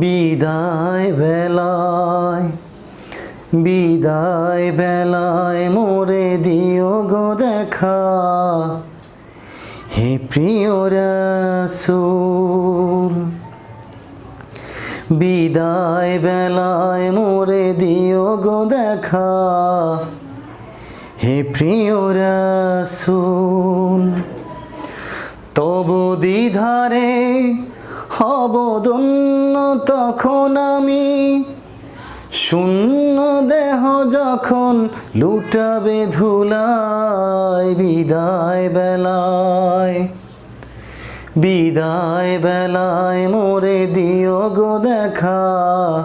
বিদায় বেলায় বিদায় বেলায় মোরে দিও গো দেখা। হে প্রিয় রাসূল, বিদায় বেলায় মোরে দিও গো দেখা। হে প্রিয় রাসূল, তবু দ্বিধারে হব দন্য তখন আমি। শূন্য দেহ যখন লুটাবে ধুলায়, বিদায় বেলায় বিদায় বেলায় মোরে দিও গো দেখা।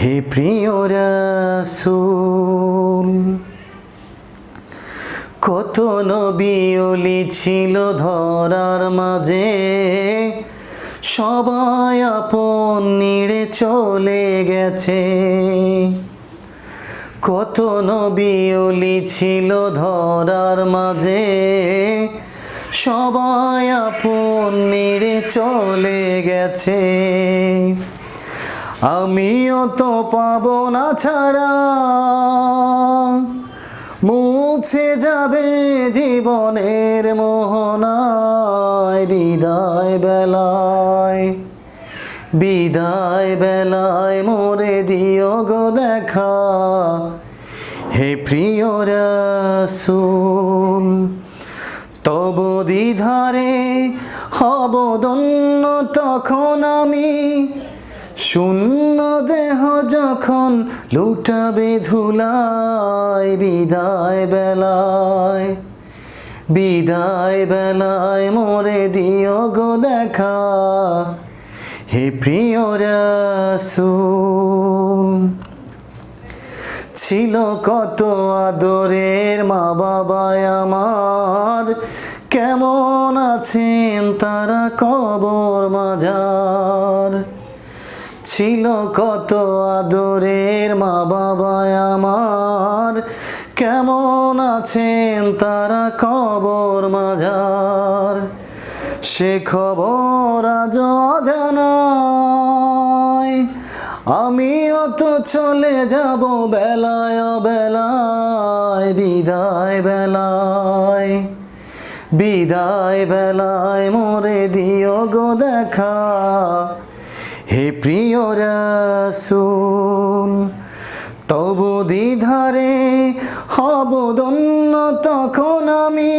হে প্রিয় রাসূল, কত নবীলি ছিল ধরার মাঝে। সবাই আপন নিড়ে চলে গেছে। কত নবীলি ছিল ধরার মাঝে। সবাই আপন নিড়ে চলে গেছে। আমিও তো পাবো না ছাড়া। মুছে যাবে জীবনের মোহনায়, বিদায় বেলায়। বিদায় বেলায় মোরে দিও গো দেখা। হে প্রিয় রাসূল, তব দ্বিধারে হব দন্য তখন আমি। শূন্য দেহ যখন লুটাবে ধুলায় বিদায় বেলায় বিদায় বেলায় মোরে দিও গো দেখা। হে প্রিয় রাসূল, ছিল কত আদরের মা বাবা আমার। কেমন আছেন তারা কবর মাজার? ছিল কত আদরের মা বাবা আমার। কেমন আছেন তারা কবর মাজার সে খবর আজ অজানায় আমিও তো চলে যাব বেলায় বেলায় বিদায় বেলায়। বিদায় বেলায় মোরে দিও গো দেখা। হে প্রিয় রাসূল, তবু দ্বিধারে হব দন্য তখন আমি।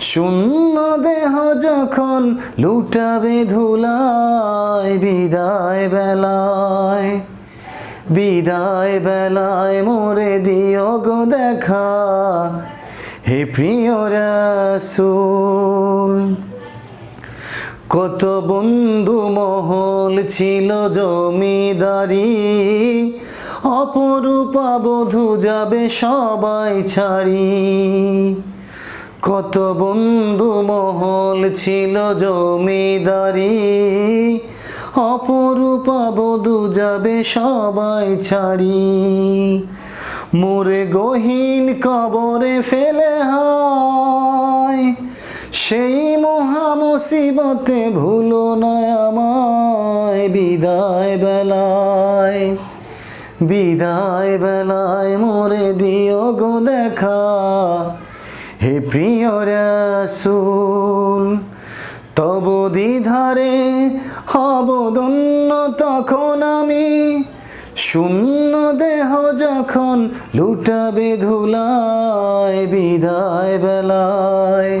শূন্য দেহ যখন লুটাবে ধুলায় বিদায় বেলায় বিদায় বেলায় মোরে দিও গো দেখা। হে প্রিয় রাসূল কত বন্ধু মহল ছিল জমিদারি, অপরূপা বধূ যাবে সবাই ছাড়ি। কত বন্ধু মহল ছিল জমিদারি, অপরূপা বধূ যাবে সবাই ছাড়ি। মোরে গহীন কবরে ফেলে হয় সেই মহা মুসিবতে ভুলো না আমায়, বিদায় বেলায় বিদায় বেলায় মোরে দিও গো দেখা। হে প্রিয় রাসূল, তব দ্বিধারে হব দন্য তখন আমি, শূন্য দেহ যখন লুটাবে ধুলায়, বিদায় বেলায়